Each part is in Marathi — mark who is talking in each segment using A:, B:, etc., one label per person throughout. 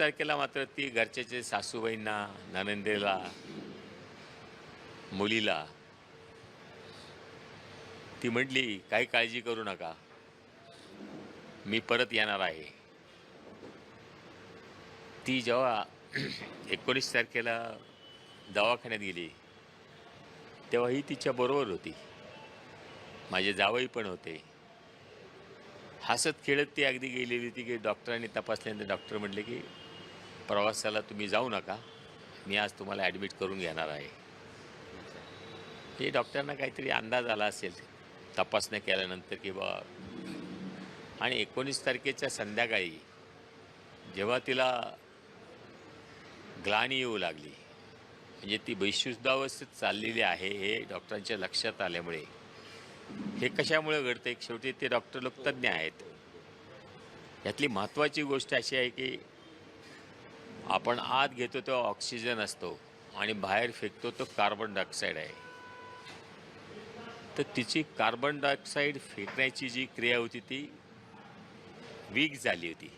A: तारखेला मात्र ती घरच्याचे सासूबाईंना ननंदेला मुलीला ती म्हटली काही काळजी करू नका. मी परत येणार आहे. ती जेव्हा एकोणीस तारखेला दवाखान्यात गेली तेव्हा ही तिच्याबरोबर होती. माझे जावई पण होते. हसत खेळत ती अगदी गेलेली होती की डॉक्टरांनी तपासल्यानंतर डॉक्टर म्हटले की प्रवासाला तुम्ही जाऊ नका. मी आज तुम्हाला ॲडमिट करून घेणार आहे. हे डॉक्टरांना काहीतरी अंदाज आला असेल तपासण्या केल्यानंतर की बा आणि एकोणीस तारखेच्या संध्याकाळी जेव्हा तिला ग्लानी येऊ लागली म्हणजे ती बैशुद्धावस्थेत चाललेली आहे हे डॉक्टरांच्या लक्षात आल्यामुळे हे कशामुळे घडतं एक शेवटी ते डॉक्टर लोक तज्ज्ञ आहेत. यातली महत्त्वाची गोष्ट अशी आहे की आपण आत घेतो तो ऑक्सिजन असतो आणि बाहेर फेकतो तो कार्बन डायऑक्साईड आहे. तर तिची कार्बन डायऑक्साईड फेकण्याची जी क्रिया होती ती वीक झाली होती.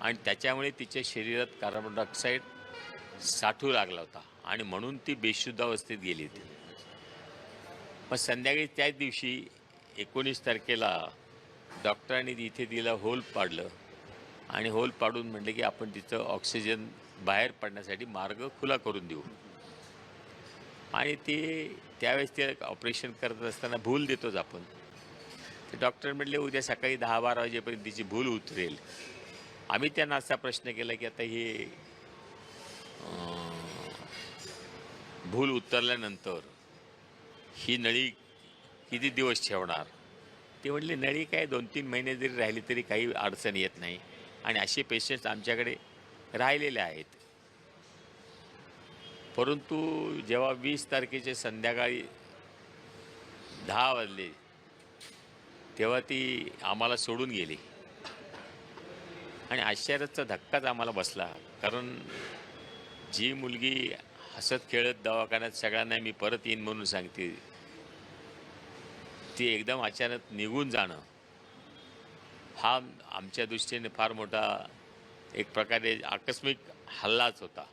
A: आणि त्याच्यामुळे तिच्या शरीरात कार्बन डायऑक्साईड साठू लागला होता आणि म्हणून ती बेशुद्ध अवस्थेत गेली होती. मग संध्याकाळी त्याच दिवशी एकोणीस तारखेला डॉक्टरांनी इथे तिला होल पाडलं. आणि होल पाडून म्हणले की आपण तिचं ऑक्सिजन बाहेर पडण्यासाठी मार्ग खुला करून देऊ. आणि ते त्यावेळेस ते ऑपरेशन करत असताना भूल देतोच आपण. ते डॉक्टर म्हटले उद्या सकाळी दहा बारा वाजेपर्यंत तिची भूल उतरेल. आम्ही त्यांना असा प्रश्न केला की आता हे भूल उतरल्यानंतर ही नळी किती दिवस ठेवणार? ते म्हटले नळी काय दोन तीन महिने जरी राहिली तरी काही अडचण येत नाही. आणि असे पेशंट्स आमच्याकडे राहिलेले आहेत. परंतु जेव्हा वीस तारखेचे संध्याकाळी दहा वाजले तेव्हा ती आम्हाला सोडून गेली. आणि आश्चर्याचा धक्काच आम्हाला बसला कारण जी मुलगी हसत खेळत दवाखान्यात सगळ्यांना मी परत येईन म्हणून सांगते. ती एकदम अचानक निघून जाणं. हा आमच्या दृष्टीने फार मोठा एक प्रकारे आकस्मिक हल्लाच होता.